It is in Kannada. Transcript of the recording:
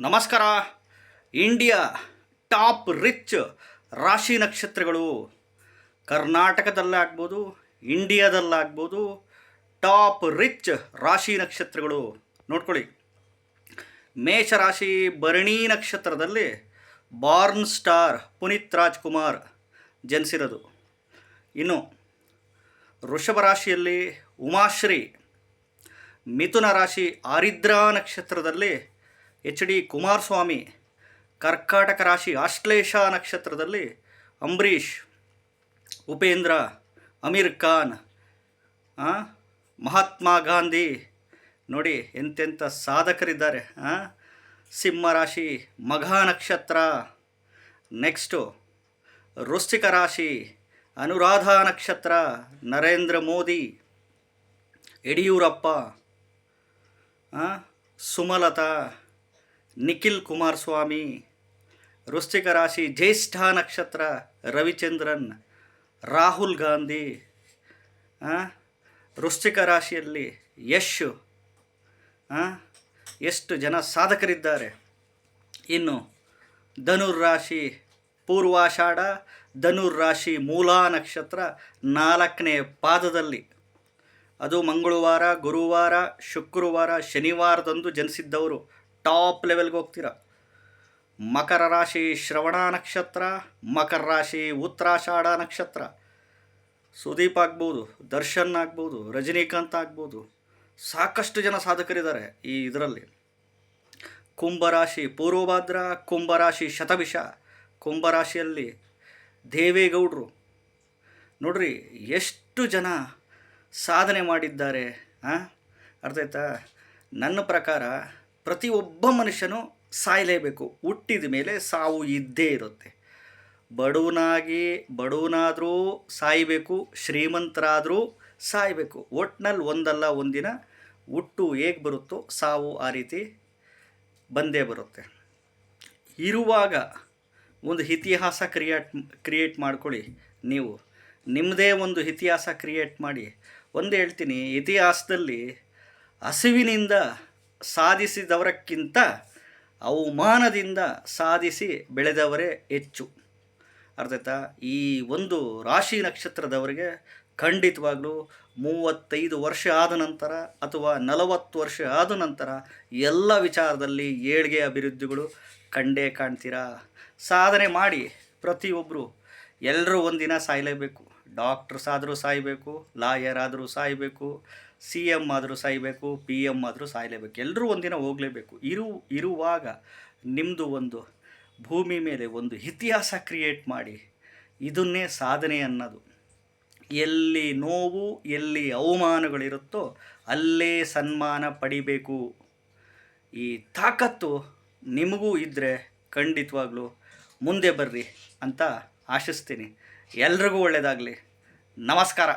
ನಮಸ್ಕಾರ. ಇಂಡಿಯಾ ಟಾಪ್ ರಿಚ್ ರಾಶಿ ನಕ್ಷತ್ರಗಳು ಕರ್ನಾಟಕದಲ್ಲಾಗ್ಬೋದು ಇಂಡಿಯಾದಲ್ಲಾಗ್ಬೋದು ಟಾಪ್ ರಿಚ್ ರಾಶಿ ನಕ್ಷತ್ರಗಳು. ನೋಡ್ಕೊಳ್ಳಿ. ಮೇಷರಾಶಿ ಭರಣಿ ನಕ್ಷತ್ರದಲ್ಲಿ ಬಾರ್ನ್ ಸ್ಟಾರ್ ಪುನೀತ್ ರಾಜ್ಕುಮಾರ್ ಜನಿಸಿರೋದು. ಇನ್ನು ವೃಷಭ ರಾಶಿಯಲ್ಲಿ ಉಮಾಶ್ರೀ, ಮಿಥುನ ರಾಶಿ ಆರಿದ್ರಾ ನಕ್ಷತ್ರದಲ್ಲಿ ಎಚ್ ಡಿ ಕುಮಾರಸ್ವಾಮಿ, ಕರ್ಕಾಟಕ ರಾಶಿ ಆಶ್ಲೇಷ ನಕ್ಷತ್ರದಲ್ಲಿ ಅಂಬರೀಷ್, ಉಪೇಂದ್ರ, ಅಮೀರ್ ಖಾನ್ ಮಹಾತ್ಮ ಗಾಂಧಿ ನೋಡಿ ಎಂತೆಂಥ ಸಾಧಕರಿದ್ದಾರೆ, ಆ? ಸಿಂಹ ರಾಶಿ, ಮಘ ನಕ್ಷತ್ರ ನೆಕ್ಸ್ಟು ವೃಶ್ಚಿಕ ರಾಶಿ, ಅನುರಾಧ ನಕ್ಷತ್ರ, ನರೇಂದ್ರ ಮೋದಿ, ಯಡಿಯೂರಪ್ಪ ಸುಮಲತಾ ನಿಖಿಲ್ ಕುಮಾರಸ್ವಾಮಿ ವೃಶ್ಚಿಕ ರಾಶಿ ಜ್ಯೇಷ್ಠ ನಕ್ಷತ್ರ ರವಿಚಂದ್ರನ್, ರಾಹುಲ್ ಗಾಂಧಿ ವೃಶ್ಚಿಕ ರಾಶಿಯಲ್ಲಿ ಯಶ್ ಎಷ್ಟು ಜನ ಸಾಧಕರಿದ್ದಾರೆ. ಇನ್ನು ಧನುರ್ ರಾಶಿ ಪೂರ್ವಾಷಾಢ, ಧನುರ್ ರಾಶಿ ಮೂಲಾ ನಕ್ಷತ್ರ ನಾಲ್ಕನೇ ಪಾದದಲ್ಲಿ. ಅದು ಮಂಗಳವಾರ, ಗುರುವಾರ, ಶುಕ್ರವಾರ, ಶನಿವಾರದಂದು ಜನಿಸಿದ್ದವರು. ಟಾಪ್ ಲೆವೆಲ್ಗೆ ಹೋಗ್ತೀರ? ಮಕರ ರಾಶಿ ಶ್ರವಣ ನಕ್ಷತ್ರ, ಮಕರ ರಾಶಿ ಉತ್ತರಾಷಾಢ ನಕ್ಷತ್ರ. ಸುದೀಪ್ ಆಗ್ಬೋದು, ದರ್ಶನ್ ಆಗ್ಬೋದು, ರಜನಿಕಾಂತ್ ಆಗ್ಬೋದು. ಸಾಕಷ್ಟು ಜನ ಸಾಧಕರಿದ್ದಾರೆ ಈ ಇದರಲ್ಲಿ. ಕುಂಭರಾಶಿ ಪೂರ್ವಭಾದ್ರ ಕುಂಭರಾಶಿ ಶತಭಿಷ. ಕುಂಭರಾಶಿಯಲ್ಲಿ ದೇವೇಗೌಡರು. ನೋಡ್ರಿ, ಎಷ್ಟು ಜನ ಸಾಧನೆ ಮಾಡಿದ್ದಾರೆ ಹಾಂ ಅರ್ಥ ಆಯ್ತಾ? ನನ್ನ ಪ್ರಕಾರ ಪ್ರತಿಯೊಬ್ಬ ಮನುಷ್ಯನೂ ಸಾಯಲೇಬೇಕು. ಹುಟ್ಟಿದ ಮೇಲೆ ಸಾವು ಇದ್ದೇ ಇರುತ್ತೆ. ಬಡವನಾಗಿ, ಬಡವನಾದರೂ ಸಾಯಬೇಕು, ಶ್ರೀಮಂತರಾದರೂ ಸಾಯಬೇಕು. ಒಟ್ನಲ್ಲಿ ಒಂದಲ್ಲ, ಒಂದಿನ ಹುಟ್ಟು ಹೇಗೆ ಬರುತ್ತೋ ಸಾವು ಆ ರೀತಿ ಬಂದೇ ಬರುತ್ತೆ. ಇರುವಾಗ ಒಂದು ಇತಿಹಾಸ ಕ್ರಿಯೇಟ್ ಕ್ರಿಯೇಟ್ ಮಾಡ್ಕೊಳ್ಳಿ ನೀವು. ನಿಮ್ಮದೇ ಒಂದು ಇತಿಹಾಸ ಕ್ರಿಯೇಟ್ ಮಾಡಿ. ಒಂದು ಹೇಳ್ತೀನಿ, ಇತಿಹಾಸದಲ್ಲಿ ಹಸಿವಿನಿಂದ ಸಾಧಿಸಿದವರಕ್ಕಿಂತ ಅವಮಾನದಿಂದ ಸಾಧಿಸಿ ಬೆಳೆದವರೇ ಹೆಚ್ಚು. ಅರ್ಥಾಯ್ತಾ ಈ ಒಂದು ರಾಶಿ ನಕ್ಷತ್ರದವರಿಗೆ ಖಂಡಿತವಾಗ್ಲೂ ಮೂವತ್ತೈದು ವರ್ಷ ಆದ ನಂತರ ಅಥವಾ ನಲವತ್ತು ವರ್ಷ ಆದ ನಂತರ ಎಲ್ಲ ವಿಚಾರದಲ್ಲಿ ಏಳ್ಗೆ ಅಭಿವೃದ್ಧಿಗಳು ಕಂಡೇ ಕಾಣ್ತೀರಾ? ಸಾಧನೆ ಮಾಡಿ ಪ್ರತಿಯೊಬ್ಬರು ಎಲ್ಲರೂ ಒಂದಿನ ಸಾಯಲೇಬೇಕು. ಡಾಕ್ಟ್ರಸ್ ಆದರೂ ಸಾಯಬೇಕು, ಲಾಯರ್ ಆದರೂ ಸಾಯಬೇಕು, ಸಿ ಎಂ ಆದರೂ ಸಾಯಬೇಕು, ಪಿ ಎಂ ಆದರೂ ಸಾಯಲೇಬೇಕು. ಎಲ್ಲರೂ ಒಂದಿನ ಹೋಗಲೇಬೇಕು. ಇರು, ಇರುವಾಗ ನಿಮ್ಮದು ಒಂದು ಭೂಮಿ ಮೇಲೆ ಒಂದು ಇತಿಹಾಸ ಕ್ರಿಯೇಟ್ ಮಾಡಿ, ಇದನ್ನೇ ಸಾಧನೆ ಅನ್ನೋದು. ಎಲ್ಲಿ ನೋವು, ಎಲ್ಲಿ ಅವಮಾನಗಳಿರುತ್ತೋ ಅಲ್ಲೇ ಸನ್ಮಾನ ಪಡಿಬೇಕು. ಈ ತಾಕತ್ತು ನಿಮಗೂ ಇದ್ದರೆ ಖಂಡಿತವಾಗ್ಲೂ ಮುಂದೆ ಬರ್ರಿ ಅಂತ ಆಶಿಸ್ತೀನಿ. ಎಲ್ರಿಗೂ ಒಳ್ಳೆಯದಾಗಲಿ ನಮಸ್ಕಾರ.